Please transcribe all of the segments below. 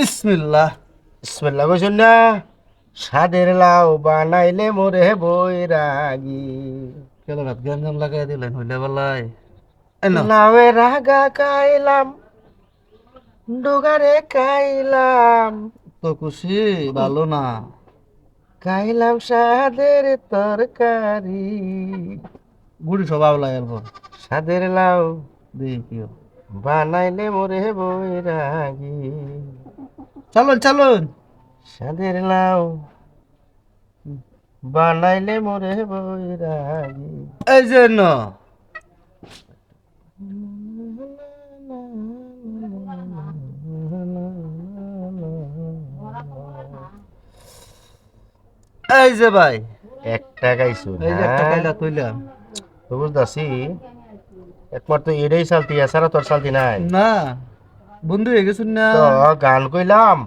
বিসমিল্লাহ। বিসমিল্লাহ কইছুন না? সাদের লাউ বানাইলে মোরে বৈরাগী। কেন রাত গঞ্জাম লাগাই দিলেন? হইলে বেলায়। লাউয়ে রাগা খাইলাম ডোগারে খাইলাম তো খুশি ভালো না। খাইলাম সাদের তরকারি। গুড়ি সব আওলাই এরপর। সাদের লাউ দেখিও। বানাইলে মোরে বৈরাগী। চলুন চলুন। সাদের লাউ বানাইলে মোরে বৈরাগী। এই যে ন। এই যে ভাই। একটা গাইছু এই যে একটা কাইলা তুইলাম তো বুঝতেছি। একমাত্র এটাই চালতি এছাড়া তোর চালতি নাই? না। বন্ধু হয়ে গেছুন না। তো গান কইলাম।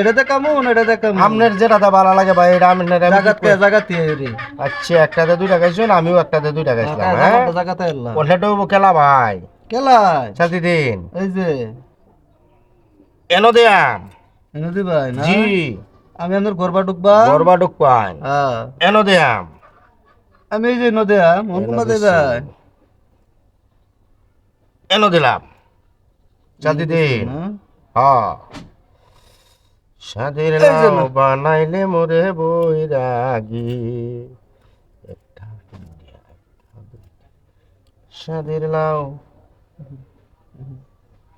এটা দেখামু এটা দেখামু। আপনার যেটা ভালো লাগে ভাই এটা আমি জাগাতে জাগাতে রে। আচ্ছা একটাতে দুইটা গাইছেন আমিও একটাতে গাইছিলাম হ্যাঁ? এলাম ওটাটাও খেলা ভাই? কেলাই চালতি দিন। এই যে। এনো দেয়াম এনে দি ভাই না? জি। আমি আমার গরবা ঢুকবা গরবা হ্যাঁ এনো দেয়াম আমি। এই যে দে এনো দিলাম। দিন? হ্যাঁ সাদের। বানাইলে মোরে বৈরাগী। সাদের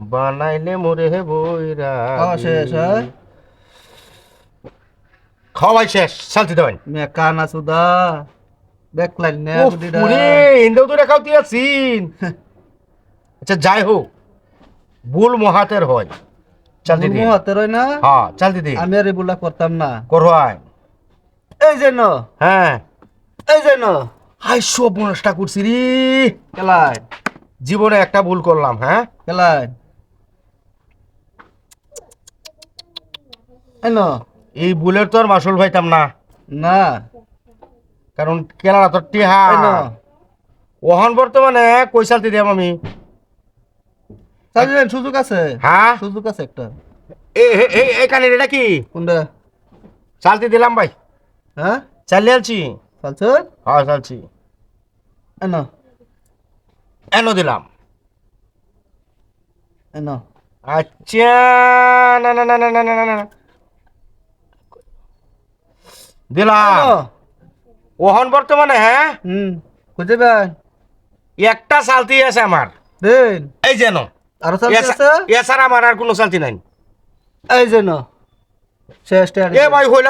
বানাইলে মোরে শেষ, হ্যাঁ? খাওয়াই শেষ শান্তি দেবেন মে কানা সুদা দেখলেন না পুরে তো আচ্ছা যাই হোক ভুল মহাতের হয়। চালতি দিন মুহ হাতে রই না? হ্যাঁ চালতি দিন আমি আর এগুলা করতাম না। এই যে ন। হ্যাঁ। এই যে ন। হাই সব নষ্টা করছি রে। কেলাই জীবনে একটা ভুল করলাম হ্যাঁ? কেলাই এই ন। এই ভুলের তো আর মাসুল পাইতাম না। না। কারণ কেলারা তোর টিহা ওহন বর্তমানে কই চালতি দিয়াম আমি তাহলে সুযোগ আছে। হ্যাঁ? সুযোগ আছে একটা। এ এ এ এটা কি? কোনটা? চালতে দিলাম ভাই। হ্যাঁ? চালিয়ে আলছি চালছ? হ্যাঁ, হ্যাঁ চালছি। এন এন দিলাম। এন আচ্ছা না না না না না না না দিলাম। ওহন বর্তমানে হ্যাঁ? হুম খুঁজে একটা চালতি আছে আমার। এই যেন আরও চালছে আছে? এছাড়া আমার আর কোনো চালতি নাই। এই যে ন শেষ এ ভাই হইলা